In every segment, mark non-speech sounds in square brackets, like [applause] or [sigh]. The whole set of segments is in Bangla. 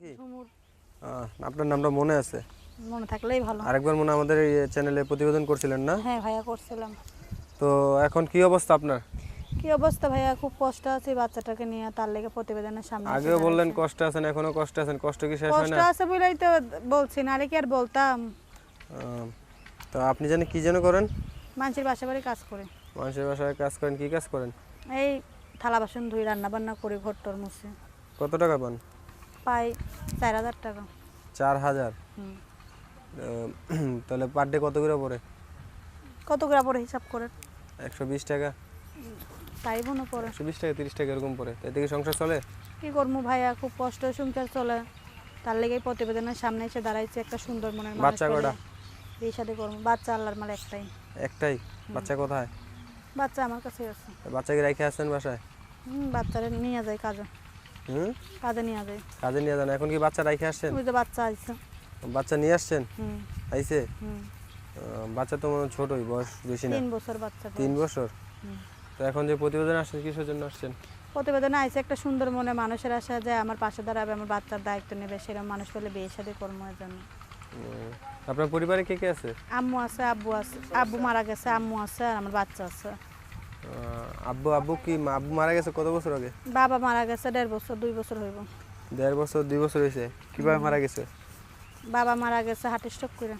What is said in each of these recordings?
কি আপনার নামটা মনে আছে? মনে থাকলেই ভালো। আরেকবার মনে আমাদের এই চ্যানেলে প্রতিবেদন করছিলেন না? হ্যাঁ ভাইয়া করছিলাম। তো এখন কি অবস্থা আপনার? কি অবস্থা ভাইয়া? খুব কষ্ট আছে বাচ্চাটাকে নিয়ে তার লেগে প্রতিবেদনের সামনে আগেও বললেন কষ্ট আছেন এখনও কষ্ট আছেন? কষ্ট কি শেষ হয় না? কষ্ট আছে বলেই তো বলছি নারে কি আর বলতাম? তো আপনি জানি কি যেন করেন? মানুষের বাসা বাড়ি কাজ করে। মানুষের বাসায় কাজ করেন কি কাজ করেন? এই থালা বাসন ধুই রান্না বান্না করি ঘর টর মুছে। কত টাকা পান? পাই চার হাজার টাকা। চার হাজার? [clears throat] তাহলে পার ডে কত করে পড়ে? কত করে পরে হিসাব করে একশো বিশ টাকা। তাই মনে পড়ে। একশো বিশ টাকা তিরিশ টাকা এরকম পড়ে। তাই থেকে সংসার চলে? কি করব ভাইয়া? খুব কষ্ট সংসার চলে। তার লেগে প্রতিবেদনের সামনে এসে দাঁড়াইছে একটা সুন্দর মনের বাচ্চা কটা? বিয়ে সাথে করব বাচ্চা আল্লাহর মাল একটাই। একটাই? বাচ্চা কোথায়? বাচ্চা আমার কাছে আছে। বাচ্চাকে রেখে আসছেন বাসায়? হুম বাচ্চারা নিয়ে যায় কাজে। হুম? কাজে নিয়ে যায়। কাজে নিয়ে যান এখন কি বাচ্চা আসছেন? ওই যে বাচ্চা আইছে। বাচ্চা নিয়ে আসছেন? হুম। আইসে হুম। বাচ্চা তো মনে ছোটই বয়স বেশি না। তিন বছর বাচ্চা তিন বছর? তো এখন যে প্রতিবেদন আসছেন কিসের জন্য আসছেন? প্রতিবেদনে আইছে একটা সুন্দর মনে মানুষের আশা যে আমার পাশে দাঁড়াবে আমার বাচ্চার দায়িত্ব নেবে সেরকম মানুষ পেলে বিয়ে সাথে কর্ম জন্য। আপনার পরিবারে কে কে আছে? আম্মু আছে আব্বু আছে আব্বু মারা গেছে আম্মু আছে আর আমার বাচ্চা আছে। আব্বু আব্বু কি আব্বু মারা গেছে কত বছর আগে? বাবা মারা গেছে দেড় বছর দুই বছর হইব। দেড় বছর দুই বছর হয়েছে কীভাবে মারা গেছে? বাবা মারা গেছে হার্ট স্ট্রোক করে।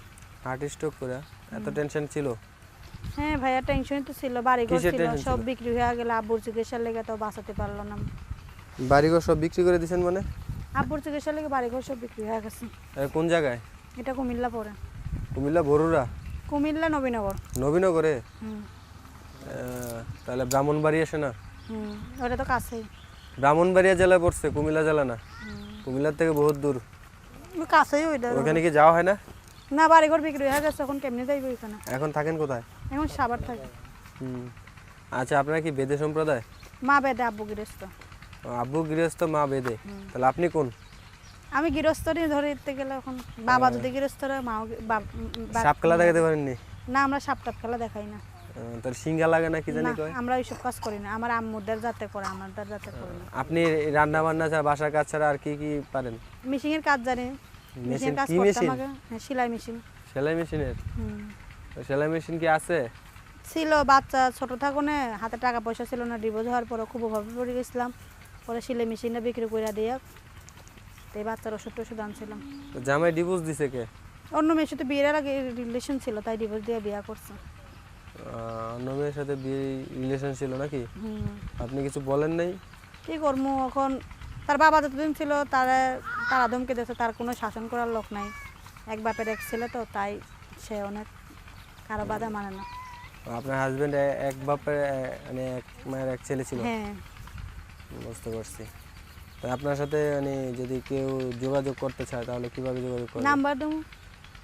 হার্ট স্ট্রোক করে? এত টেনশন ছিল? হ্যাঁ ভাইয়া টেনশন তো ছিল বাড়ি ঘর ছিল সব? বিক্রি হয়ে গেলে আব্বুর চিকিৎসার লেগে তো বাঁচাতে পারল না। বাড়িঘর সব বিক্রি করে দিয়েছেন মানে? আব্বুর চিকিৎসার লেগে বাড়ি ঘর সব বিক্রি হয়ে গেছে। কোন জায়গায়? এটা কুমিল্লা পড়ে কুমিল্লা বরুড়া? কুমিল্লা নবীনগর। নবীনগরে? তাহলে ব্রাহ্মণবাড়ি আসে না? হুম ওটা তো কাছেই। ব্রাহ্মণবাড়িয়া জেলায় পড়ছে কুমিল্লা জেলা না? কুমিল্লার থেকে বহুত দূর। কাছেই ওইটা। ওখানে কি যাওয়া হয় না? না বাড়ি ঘর বিক্রি হয়ে গেছে এখন কেমনি যাইব ওইখানে? এখন থাকেন কোথায়? এখন সাবার থাকে। হুম। আচ্ছা আপনারা কি বেদে সম্প্রদায়? মা বেদে আব্বু গৃহস্থ। আব্বু গৃহস্থ মা বেদে। তাহলে আপনি কোন? আমি গৃহস্থরই ধরে দিতে গেলে এখন বাবা যদি গৃহস্থ মাও গি- বাপ- উম, বা- সাপ খেলা দেখাতে পারেননি? না আমরা সাপ টাপ খেলা দেখাই না। তাহলে সিঙ্গা লাগে না কি জানি কয়? আমরা ওইসব কাজ করি না। আমার আম্মুদের যাতে করে আমাদের যাতে করে না। আপনি রান্না বান্না ছাড়া বাসার কাজ ছাড়া আর কি কি পারেন? মেশিং এর কাজ জানি। মেশিন কি মেশিন? হ্যাঁ, সেলাই মেশিন। সেলাই মেশিনের? হুম। সেলাই মেশিন কি আছে? ছিল বাচ্চা ছোট থাকুনে হাতে টাকা পয়সা ছিল না ডিভোর্স হওয়ার পরে খুব অভাবে পড়ে গেছিলাম। পরে সেলাই মেশিনটা বিক্রি করে দিয়ে তো এই বাচ্চার ওষুধ টষুধ আনছিলাম। জামাই ডিভোর্স দিছে কে? অন্য মেয়ের সাথে বিয়ের আগে রিলেশন ছিল তাই ডিভোর্স দিয়ে বিয়ে করছে। অন্য মেয়ের সাথে বিয়ে রিলেশন ছিল নাকি? আপনি কিছু বলেন নাই? কি করব এখন? তার বাবা যতদিন ছিল তার তার আদমকে দেখছে তার কোনো শাসন করার লোক নাই। এক বাপের এক ছেলে তো তাই সে অনেক কারও বাধা মানে না। আপনার হাজবেন্ড এক বাপের মানে এক মায়ের এক ছেলে ছিল? হ্যাঁ। বুঝতে পারছি। আপনার সাথে মানে যদি কেউ যোগাযোগ করতে চায় তাহলে কীভাবে যোগাযোগ করবে? নাম্বার দেবো।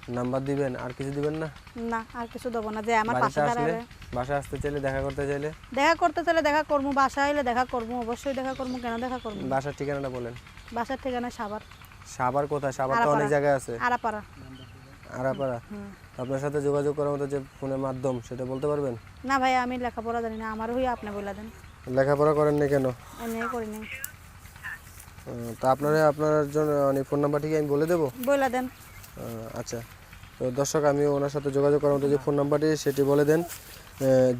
নাম্বার দিবেন? আর কিছু দিবেন না? না আর কিছু দেবো না। যে আমার পাশে দাঁড়াবে বাসা আসতে চাইলে দেখা করতে চাইলে? দেখা করতে চাইলে দেখা করব বাসায় এলে দেখা করব অবশ্যই দেখা করব কেন দেখা করব বাসার ঠিকানাটা বলেন। বাসার ঠিকানা সাবার সাবার কোথায়? সাবার তো অনেক জায়গায় আছে। আরাপাড়া। আরাপাড়া। আপনার সাথে যোগাযোগ করার মতো যে ফোনের মাধ্যম সেটা বলতে পারবেন? না ভাই আমি লেখাপড়া জানি না। আমার হয়ে আপনি বলে দেন। লেখাপড়া করেন না কেন? এমনি করিনি আহ, তা আপনারা আপনার জন্য মানে ফোন নাম্বারটি কি আমি বলে দেবো? বলে দেন। আচ্ছা। তো দর্শক আমি ওনার সাথে যোগাযোগ করার মতো যে ফোন নাম্বারটি সেটি বলে দেন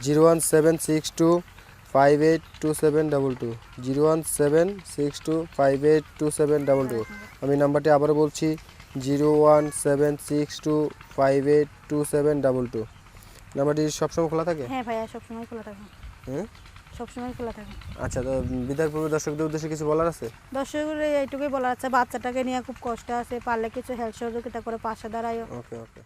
zero one seven six two five eight two seven double two zero one seven six two five eight two seven double two. আমি নাম্বারটি আবারও বলছি zero one seven six two five eight two seven double two. নাম্বারটি সবসময় খোলা থাকে? হ্যাঁ ভাইয়া সবসময় খোলা থাকে। হ্যাঁ? সবসময় খোলা থাকে। আচ্ছা তো দর্শকদের উদ্দেশ্যে কিছু বলার আছে? এইটুকুই বলার আছে। বাচ্চাটাকে নিয়ে খুব কষ্ট আছে পারলে কিছু হেল্প সহযোগিতা করে পাশে দাঁড়ায় ওকে ওকে।